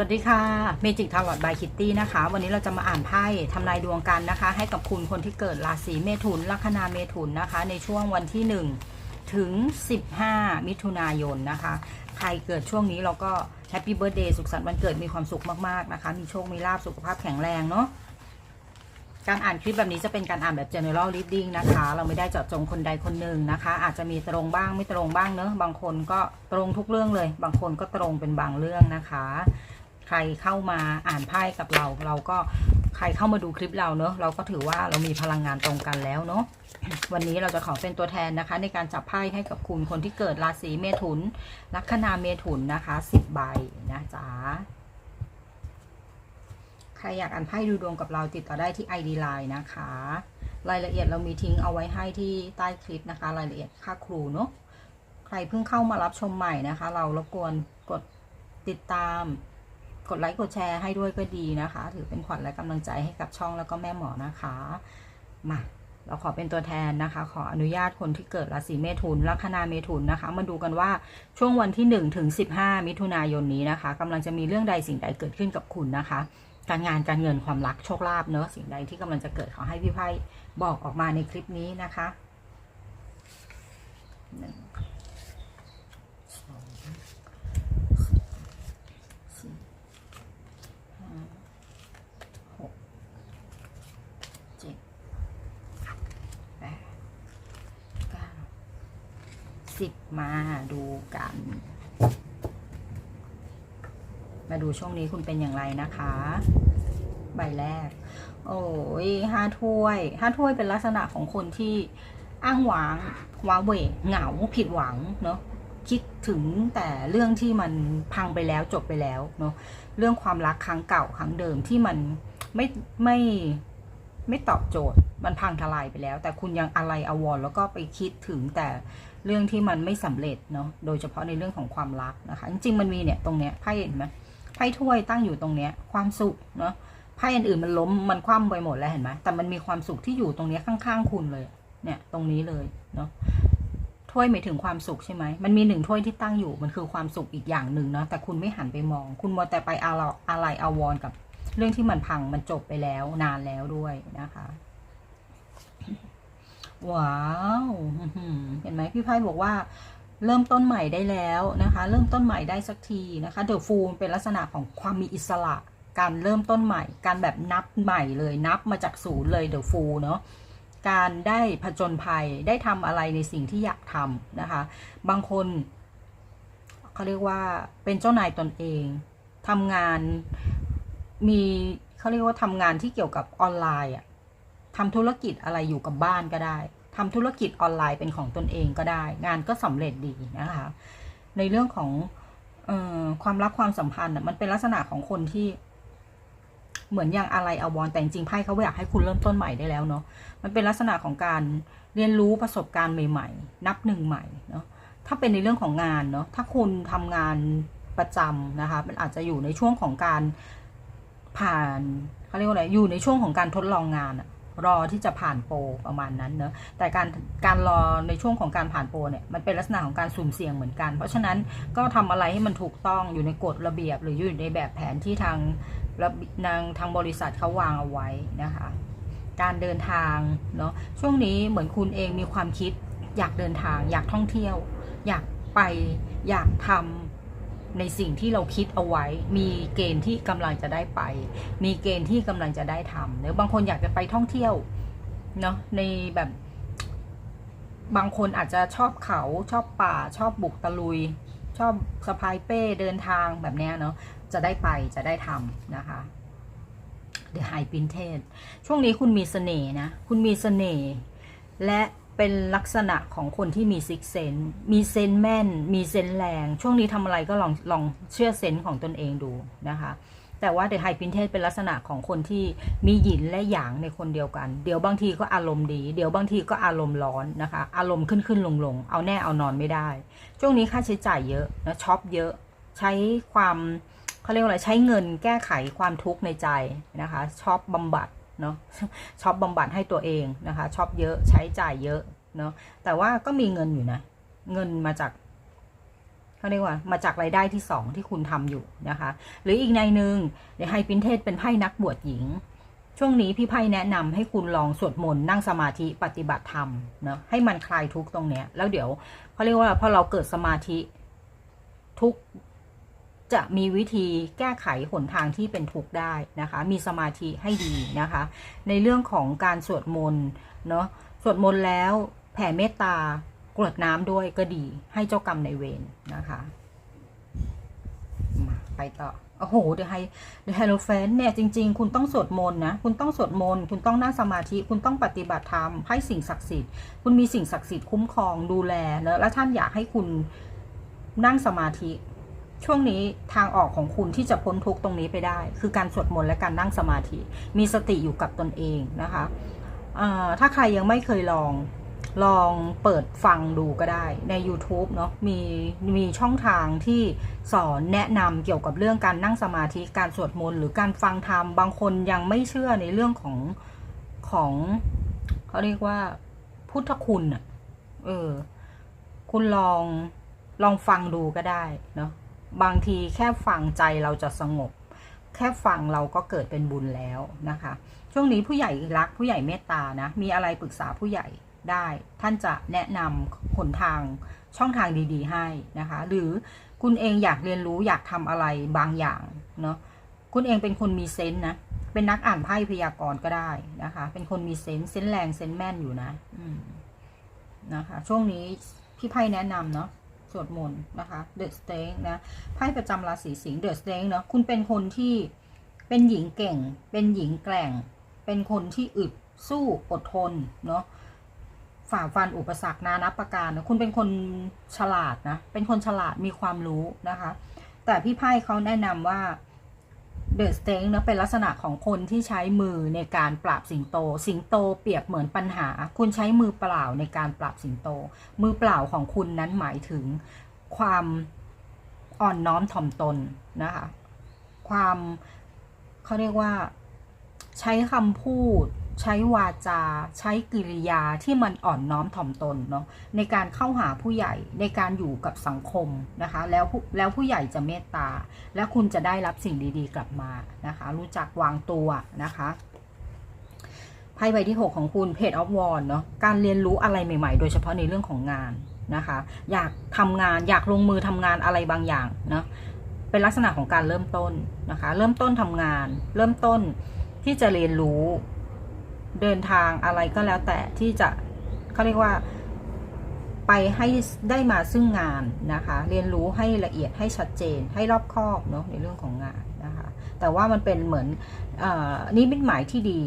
สวัสดีค่ะเมจิกทาร์ลอตบายคิตตี้นะคะ วันนี้เราจะมาอ่านไพ่ทำนายดวงกันนะคะ ให้กับคุณคนที่เกิดราศีเมถุน ลัคนาเมถุนนะคะ ในช่วงวันที่ 1 ถึง 15 มิถุนายนนะคะ ใครเกิดช่วงนี้เราก็แฮปปี้เบิร์ดเดย์สุขสันต์วันเกิดมีความสุขมากๆนะคะ มีโชค มีลาบสุขภาพแข็งแรงเนาะการอ่านคลิปแบบนี้จะเป็นการอ่านแบบ general reading นะคะ เราไม่ได้เจาะจงคนใดคนหนึ่งนะคะ อาจจะมีตรงบ้างไม่ตรงบ้างเนอะบางคนก็ตรงทุกเรื่องเลย บางคนก็ตรงเป็นบางเรื่องนะคะ ใครเข้ามาอ่านไพ่กับเรา เราก็ใครเข้ามาดูคลิปเราเนอะเราก็ถือว่าเรามีพลังงานตรงกันแล้วเนอะวันนี้เราจะขอเป็นตัวแทนนะคะ ในการจับไพ่ให้กับคุณคนที่เกิดราศีเมถุน ลัคนาเมถุนนะคะสิบใบนะจ๊ะใครอยากอ่านไพ่ดูดวงกับเราติดต่อได้ที่ ID Line นะคะ รายละเอียดเรามีทิ้งเอาไว้ให้ที่ใต้คลิปนะคะ รายละเอียดค่าครูเนาะใครเพิ่งเข้ามารับชมใหม่นะคะ เรารบกวนกดติดตาม กดไลค์กดแชร์ให้ด้วยก็ดีนะคะ ถือเป็นขวัญและกำลังใจให้กับช่องแล้วก็แม่หมอนะคะ มาเราขอเป็นตัวแทนนะคะ ขออนุญาตคนที่เกิดราศีเมถุนลัคนาเมถุนนะคะ มาดูกันว่าช่วงวันที่ 1 ถึง 15 มิถุนายนนี้นะคะกำลังจะมีเรื่องใดสิ่งใดเกิดขึ้นกับคุณนะคะ การงานการเงินความรักโชคลาภเนอะสิ่งใดที่กำลังจะเกิดขอให้พี่ไพ่บอกออกมาในคลิปนี้นะคะหนึ่งสองสี่ห้าหกเจ็ดแปดเก้าสิบ มาดูกัน มาดูช่วงนี้คุณเป็นอย่างไรนะคะ ใบแรก โอ้ยห้าถ้วยห้าถ้วยเป็นลักษณะของคนที่อ้างหวางว้าเหวเหงาผิดหวังเนาะคิดถึงแต่เรื่องที่มันพังไปแล้วจบไปแล้วเนาะเรื่องความรักครั้งเก่าครั้งเดิมที่มันไม่ไม่ไม่ตอบโจทย์ มันพังทลายไปแล้ว แต่คุณยังอะไรอาวรณ์แล้วก็ไปคิดถึงแต่ เรื่องที่มันไม่สำเร็จเนาะโดยเฉพาะในเรื่องของความรักนะคะ จริงๆมันมีเนี่ยตรงเนี้ยไพ่เห็นไหมไพ่ถ้วยตั้งอยู่ตรงเนี้ยความสุขเนาะไพ่อื่นๆมันล้มมันคว่ำไปหมดแล้วเห็นไหมแต่มันมีความสุขที่อยู่ตรงเนี้ยข้างๆคุณเลย เนี่ยตรงนี้เลยเนาะถ้วยหมายถึงความสุขใช่ไหมมันมีหนึ่งถ้วยที่ตั้งอยู่มันคือความสุขอีกอย่างหนึ่งเนาะแต่คุณไม่หันไปมอง คุณมัวแต่ไปอะไรอะไรอาวรกับ เรื่องที่มันพังมันจบไปแล้วนานแล้วด้วยนะคะ ว้าว เห็นไหมพี่ไพ่บอกว่า เริ่มต้นใหม่ได้แล้วนะคะ เริ่มต้นใหม่ได้สักทีนะคะเดอะฟูลเป็นลักษณะของความมีอิสระ การเริ่มต้นใหม่ การแบบนับใหม่เลยนับมาจากศูนย์เลยเดอะฟูลเนาะการได้ผจญภัยได้ทำอะไรในสิ่งที่อยากทำนะคะ บางคนเขาเรียกว่าเป็นเจ้านายตนเองทำงานมีเขาเรียกว่าทำงานที่เกี่ยวกับออนไลน์อะ ทำธุรกิจอะไรอยู่กับบ้านก็ได้ทำธุรกิจออนไลน์เป็นของตนเองก็ได้ งานก็สำเร็จดีนะคะ ในเรื่องของออความรักความสัมพันธ์น่ะมันเป็นลักษณะของคนที่ เหมือนอย่างอะไรอาวรแต่จริงไพ่เขาอยากให้คุณเริ่มต้นใหม่ได้แล้วเนาะมันเป็นลักษณะของการเรียนรู้ประสบการณ์ใหม่ ๆ นับหนึ่งใหม่เนาะถ้าเป็นในเรื่องของงานเนาะถ้าคุณทำงานประจำนะคะมันอาจจะอยู่ในช่วงของการผ่านเขาเรียกว่าอะไรอยู่ในช่วงของการทดลองงานอะ รอที่จะผ่านโปรประมาณนั้นเนอะแต่การการรอในช่วงของการผ่านโปรเนี่ยมันเป็นลักษณะของการสุ่มเสี่ยงเหมือนกัน เพราะฉะนั้นก็ทำอะไรให้มันถูกต้องอยู่ในกฎระเบียบ หรืออยู่ในแบบแผนที่ทางระนางทางบริษัทเขาวางเอาไว้นะคะ การเดินทางเนาะช่วงนี้เหมือนคุณเองมีความคิดอยากเดินทาง อยากท่องเที่ยว อยากไปอยากทำ ในสิ่งที่เราคิดเอาไว้ มีเกณฑ์ที่กำลังจะได้ไป มีเกณฑ์ที่กำลังจะได้ทำหรือบางคนอยากจะไปท่องเที่ยวเนาะในแบบ บางคนอาจจะชอบเขาชอบป่า ชอบบุกตะลุย ชอบสะพายเป้เดินทางแบบเนี้ยเนาะจะได้ไปจะได้ทำนะคะเดี๋ยวไฮปินเทช่วงนี้คุณมีเสน่ห์นะ คุณมีเสน่ห์และ เป็นลักษณะของคนที่มีซิกเซนมีเซนแม่น มีเซนแรง ช่วงนี้ทำอะไรก็ลองลองเชื่อเซนของตนเองดูนะคะ แต่ว่าเดอะไฮพินเทสเป็นลักษณะของคนที่มีหยินและหยางในคนเดียวกัน เดี๋ยวบางทีก็อารมณ์ดี เดี๋ยวบางทีก็อารมณ์ร้อนนะคะ อารมณ์ขึ้นขึ้นลงลงเอาแน่เอานอนไม่ได้ ช่วงนี้ค่าใช้จ่ายเยอะนะช็อปเยอะ ใช้ความเขาเรียกว่าอะไร ใช้เงินแก้ไขความทุกข์ในใจนะคะ ช็อปบำบัด เนาะช็อปบำบัดให้ตัวเองนะคะช็อปเยอะใช้จ่ายเยอะเนาะแต่ว่าก็มีเงินอยู่นะ เงินมาจากเขาเรียกว่ามาจากรายได้ที่สองที่คุณทำอยู่นะคะ หรืออีกในหนึ่งเดี๋ยวในไฮปินเทสเป็นไพ่นักบวชหญิง ช่วงนี้พี่ไพ่แนะนำให้คุณลองสวดมนต์นั่งสมาธิปฏิบัติธรรมเนาะให้มันคลายทุกข์ตรงเนี้ย แล้วเดี๋ยวเขาเรียกว่าพอเราเกิดสมาธิทุก จะมีวิธีแก้ไขหนทางที่เป็นทุกข์ได้นะคะ มีสมาธิให้ดีนะคะ ในเรื่องของการสวดมนต์เนาะสวดมนต์แล้วแผ่เมตตากรวดน้ำด้วยก็ดีให้เจ้ากรรมในเวรนะคะมาไปต่อโอ้โหเดี๋ยวไฮเดี๋ยวไฮโลเฟนเนี่ยจริง ๆ คุณต้องสวดมนต์นะ คุณต้องสวดมนต์คุณต้องนั่งสมาธิ คุณต้องปฏิบัติธรรมให้สิ่งศักดิ์สิทธิ์ คุณมีสิ่งศักดิ์สิทธิ์คุ้มครองดูแลเนอะและท่านอยากให้คุณนั่งสมาธิ ช่วงนี้ทางออกของคุณที่จะพ้นทุกตรงนี้ไปได้ คือการสวดมนต์และการนั่งสมาธิ มีสติอยู่กับตนเองนะคะถ้าใครยังไม่เคยลองลองเปิดฟังดูก็ได้ใน YouTube เนาะมีมีช่องทางที่สอนแนะนำเกี่ยวกับเรื่องการนั่งสมาธิการสวดมนต์หรือการฟังธรรมบางคนยังไม่เชื่อในเรื่องของของเขาเรียกว่าพุทธคุณอะเออ คุณลองลองฟังดูก็ได้เนาะ บางทีแค่ฟังใจเราจะสงบ แค่ฟังเราก็เกิดเป็นบุญแล้วนะคะ ช่วงนี้ผู้ใหญ่รักผู้ใหญ่เมตตานะ มีอะไรปรึกษาผู้ใหญ่ได้ ท่านจะแนะนำหนทางช่องทางดี ๆ ให้นะคะ หรือคุณเองอยากเรียนรู้อยากทำอะไรบางอย่างเนาะคุณเองเป็นคนมีเซนส์นะเป็นนักอ่านไพ่พยากรณ์ก็ได้นะคะ เป็นคนมีเซนส์เซนส์แรงเซนส์แม่นอยู่นะนะคะ ช่วงนี้พี่ไพ่แนะนำเนาะ สวดมนต์นะคะเดอะสเต็งนะไพ่ประจำราศีสิงห์เดอะสเต็งเนาะคุณเป็นคนที่เป็นหญิงเก่ง เป็นหญิงแกร่ง เป็นคนที่อึดสู้อดทนเนาะฝ่าฟันอุปสรรคนานับประการนะคุณเป็นคนฉลาดนะเป็นคนฉลาดมีความรู้นะคะ แต่พี่ไพ่เขาแนะนำว่า เดอะสเต็งเนะเป็นลักษณะของคนที่ใช้มือในการปราบสิงโต สิงโตเปรียบเหมือนปัญหา คุณใช้มือเปล่าในการปราบสิงโต มือเปล่าของคุณนั้นหมายถึงความอ่อนน้อมถ่อมตนนะคะ ความเขาเรียกว่าใช้คำพูด ใช้วาจา ใช้กิริยาที่มันอ่อนน้อมถ่อมตนเนาะในการเข้าหาผู้ใหญ่ในการอยู่กับสังคมนะคะ แล้วแล้วผู้ใหญ่จะเมตตา และคุณจะได้รับสิ่งดีๆ กลับมานะคะ รู้จักวางตัวนะคะไพ่ใบที่ 6 ของคุณเพจออฟวอนเนาะการเรียนรู้อะไรใหม่ๆ โดยเฉพาะในเรื่องของงานนะคะ อยากทำงานอยากลงมือทำงานอะไรบางอย่างเนาะเป็นลักษณะของการเริ่มต้นนะคะ เริ่มต้นทำงาน เริ่มต้นที่จะเรียนรู้ เดินทางอะไรก็แล้วแต่ที่จะเขาเรียกว่าไปให้ได้มาซึ่งงานนะคะ เรียนรู้ให้ละเอียดให้ชัดเจนให้รอบคอบเนาะในเรื่องของงานนะคะ แต่ว่ามันเป็นเหมือนเออนิมิตหมายที่ดี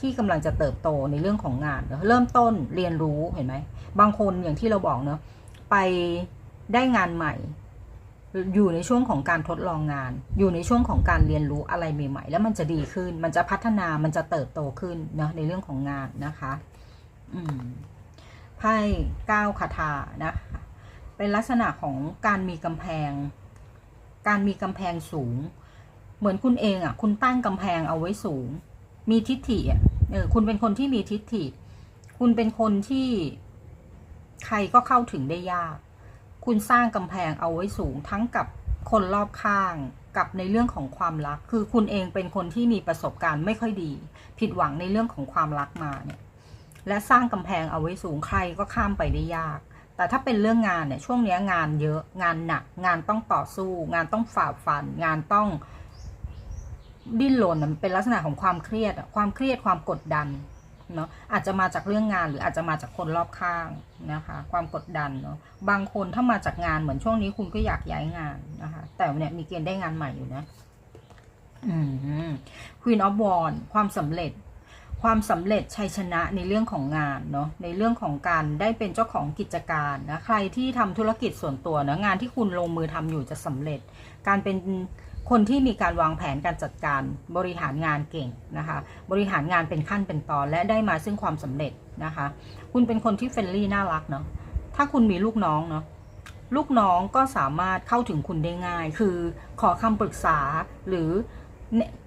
ที่กำลังจะเติบโตในเรื่องของงาน เริ่มต้นเรียนรู้เห็นไหมบางคนอย่างที่เราบอกเนาะไปได้งานใหม่ อยู่ในช่วงของการทดลองงาน อยู่ในช่วงของการเรียนรู้อะไรใหม่ ๆ แล้วมันจะดีขึ้น มันจะพัฒนา มันจะเติบโตขึ้นเนาะในเรื่องของงานนะคะ อืม ไพ่เก้าคาถานะคะเป็นลักษณะของการมีกำแพง การมีกำแพงสูง เหมือนคุณเองอะ คุณตั้งกำแพงเอาไว้สูง มีทิฏฐิอะ เออ คุณเป็นคนที่มีทิฏฐิ คุณเป็นคนที่ใครก็เข้าถึงได้ยาก คุณสร้างกำแพงเอาไว้สูงทั้งกับคนรอบข้างกับในเรื่องของความรัก คือคุณเองเป็นคนที่มีประสบการณ์ไม่ค่อยดี ผิดหวังในเรื่องของความรักมาเนี่ย และสร้างกำแพงเอาไว้สูงใครก็ข้ามไปได้ยาก แต่ถ้าเป็นเรื่องงานเนี่ยช่วงนี้งานเยอะงานหนัก งานต้องต่อสู้ งานต้องฝ่าฟัน งานต้องดิ้นรนมันเป็นลักษณะของความเครียด ความเครียดความกดดัน เนาะอาจจะมาจากเรื่องงานหรืออาจจะมาจากคนรอบข้างนะคะ ความกดดันเนาะบางคนถ้ามาจากงานเหมือนช่วงนี้คุณก็อยากย้ายงานนะคะ แต่เนี่ยมีเกณฑ์ได้งานใหม่อยู่นะอืม Queen of Wands ความสำเร็จ ความสำเร็จชัยชนะในเรื่องของงานเนาะในเรื่องของการได้เป็นเจ้าของกิจการนะใครที่ทำธุรกิจส่วนตัวนะงานที่คุณลงมือทำอยู่จะสำเร็จ การเป็น คนที่มีการวางแผนการจัดการบริหารงานเก่งนะคะ บริหารงานเป็นขั้นเป็นตอนและได้มาซึ่งความสำเร็จนะคะ คุณเป็นคนที่เฟรนลี่น่ารักเนาะถ้าคุณมีลูกน้องเนาะลูกน้องก็สามารถเข้าถึงคุณได้ง่าย คือขอคำปรึกษาหรือ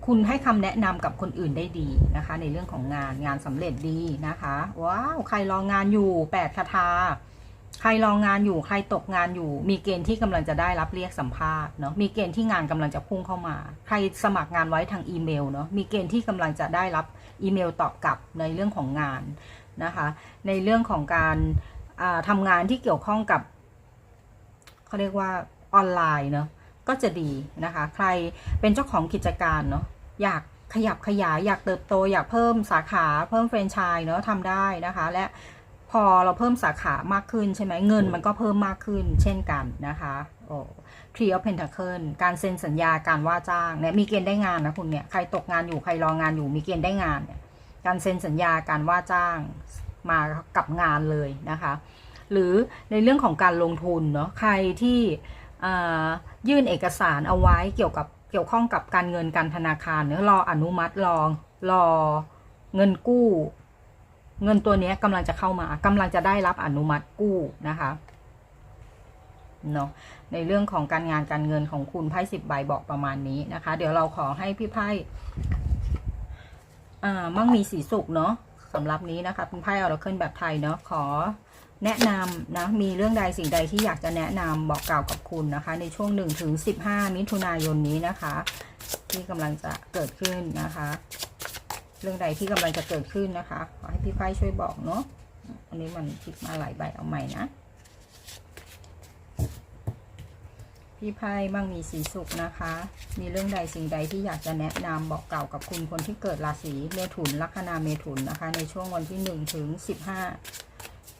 คุณให้คำแนะนำกับคนอื่นได้ดีนะคะ ในเรื่องของงานงานสำเร็จดีนะคะ ว้าว ใครรองงานอยู่แปดคาถา ใครรองงานอยู่ใครตกงานอยู่ มีเกณฑ์ที่กำลังจะได้รับเรียกสัมภาษณ์เนาะมีเกณฑ์ที่งานกำลังจะพุ่งเข้ามา ใครสมัครงานไว้ทางอีเมลเนาะมีเกณฑ์ที่กำลังจะได้รับอีเมลตอบกลับในเรื่องของงานนะคะ ในเรื่องของการอ่าทำงานที่เกี่ยวข้องกับเขาเรียกว่าออนไลน์เนาะก็จะดีนะคะ ใครเป็นเจ้าของกิจการเนาะอยากขยับขยายอยากเติบโตอยากเพิ่มสาขาเพิ่มแฟรนไชส์เนาะทำได้นะคะ และ พอเราเพิ่มสาขามากขึ้นใช่ไหมเงินมันก็เพิ่มมากขึ้นเช่นกันนะคะโอ้ Three of Pentacle การเซ็นสัญญาการว่าจ้างเนี่ยมีเกณฑ์ได้งานนะคุณเนี่ยใครตกงานอยู่ใครรองานอยู่มีเกณฑ์ได้งานเนี่ยการเซ็นสัญญาการว่าจ้างมากับงานเลยนะคะ หรือในเรื่องของการลงทุนเนาะใครที่อ่ายื่นเอกสารเอาไว้เกี่ยวกับเกี่ยวข้องกับการเงินการธนาคารเนาะรออนุมัติรอรอเงินกู้ เงินตัวนี้กำลังจะเข้ามากำลังจะได้รับอนุมัติกู้นะคะเนาะในเรื่องของการงานการเงินของคุณไพ่สิบใบบอกประมาณนี้นะคะ เดี๋ยวเราขอให้พี่ไพ่อ่ามั่งมีสีสุขเนาะสำหรับนี้นะคะเป็นไพ่ออราเคิลแบบไทยเนาะขอแนะนำนะมีเรื่องใดสิ่งใดที่อยากจะแนะนำบอกกล่าวกับคุณนะคะ ในช่วง1ถึง15 มิถุนายนนี้นะคะ ที่กำลังจะเกิดขึ้นนะคะ รื่องใดที่กำลังจะเกิดขึ้นนะคะ ขอให้พี่ไพ่ช่วยบอกเนาะอันนี้มันคิดมาหลายใบเอาใหม่นะ พี่ไพ่มั่งมีสีสุขนะคะ มีเรื่องใดสิ่งใดที่อยากจะแนะนำบอกเก่ากับคุณคนที่เกิดราศีเมถุนลัคนาเมถุนนะคะ ในช่วงวันที่หนึ่งถึงสิบห้า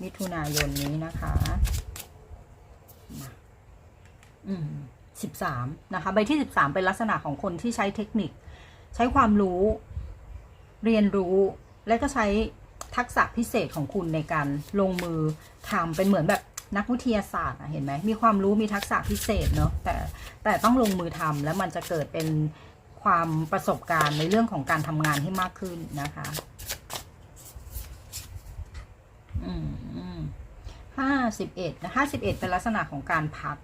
มิถุนายนนี้นะคะอืมสิบสามนะคะ ใบที่สิบสามเป็นลักษณะของคนที่ใช้เทคนิค ใช้ความรู้ เรียนรู้และก็ใช้ทักษะพิเศษของคุณในการลงมือทำเป็นเหมือนแบบนักวิทยาศาสตร์เห็นไหมมีความรู้มีทักษะพิเศษเนาะแต่แต่ต้องลงมือทำแล้วมันจะเกิดเป็นความประสบการณ์ในเรื่องของการทำงานให้มากขึ้นนะคะห้าสิบเอ็ดห้าสิบเอ็ดเป็นลักษณะของการพัก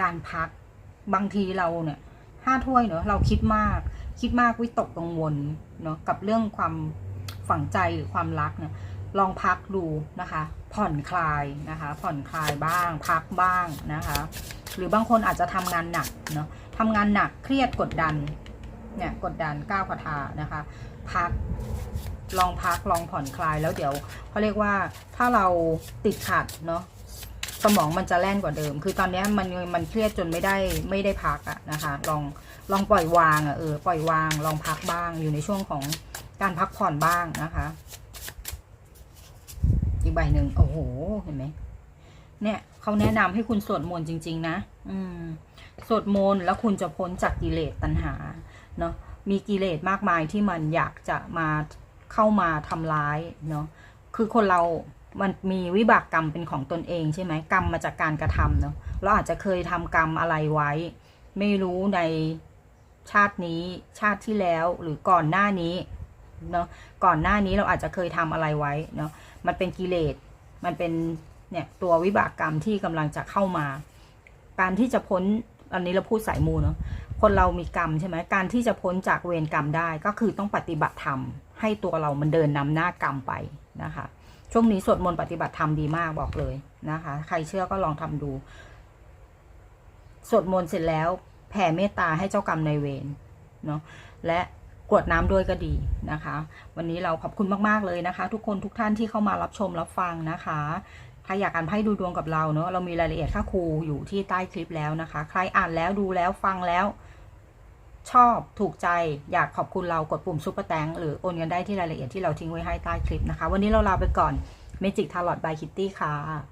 การพักบางทีเราเนี่ยห้าถ้วยเนอะเราคิดมาก คิดมากวิตกกังวลเนาะกับเรื่องความฝังใจหรือความรักเนี่ยลองพักดูนะคะ ผ่อนคลายนะคะ ผ่อนคลายบ้าง พักบ้างนะคะ หรือบางคนอาจจะทำงานหนักเนาะทำงานหนักเครียดกดดันเนี่ยกดดันก้าวคาถานะคะ พักลองพักลองผ่อนคลายแล้วเดี๋ยวเขาเรียกว่าถ้าเราติดขัดเนาะสมองมันจะแล่นกว่าเดิม คือตอนนี้มันมันเครียดจนไม่ได้ไม่ได้พักอะนะคะ ลอง ลองปล่อยวางอะเออปล่อยวางลองพักบ้างอยู่ในช่วงของการพักผ่อนบ้างนะคะ อีกใบหนึ่งโอ้โหเห็นไหมเนี่ยเขาแนะนำให้คุณสวดมนต์จริง ๆ นะ อืมสวดมนต์แล้วคุณจะพ้นจากกิเลสตัณหาเนาะมีกิเลสมากมายที่มันอยากจะมาเข้ามาทำร้ายเนาะคือคนเรามันมีวิบากกรรมเป็นของตนเองใช่ไหมกรรมมาจากการกระทำเนาะเราอาจจะเคยทำกรรมอะไรไว้ ไม่รู้ใน ชาตินี้ชาติที่แล้วหรือก่อนหน้านี้เนาะก่อนหน้านี้เราอาจจะเคยทำอะไรไว้เนาะมันเป็นกิเลสมันเป็นเนี่ยตัววิบากกรรมที่กำลังจะเข้ามา การที่จะพ้นอันนี้เราพูดสายมูเนาะคนเรามีกรรมใช่ไหมการที่จะพ้นจากเวรกรรมได้ก็คือต้องปฏิบัติธรรมให้ตัวเรามันเดินนำหน้ากรรมไปนะคะ ช่วงนี้สวดมนต์ปฏิบัติธรรมดีมากบอกเลยนะคะ ใครเชื่อก็ลองทำดู สวดมนต์เสร็จแล้ว แผ่เมตตาให้เจ้ากรรมนายเวรเนาะและกรวดน้ำด้วยก็ดีนะคะ วันนี้เราขอบคุณมากๆเลยนะคะ ทุกคนทุกท่านที่เข้ามารับชมรับฟังนะคะใครอยากอ่านไพ่ดูดวงกับเราเนาะเรามีรายละเอียดค่าครูอยู่ที่ใต้คลิปแล้วนะคะ ใครอ่านแล้วดูแล้วฟังแล้วชอบถูกใจอยากขอบคุณเรากดปุ่มซุปเปอร์แตงหรือโอนเงินได้ที่รายละเอียดที่เราทิ้งไว้ให้ใต้คลิปนะคะ วันนี้เราลาไปก่อน Magic Tarot by Kitty ค่ะ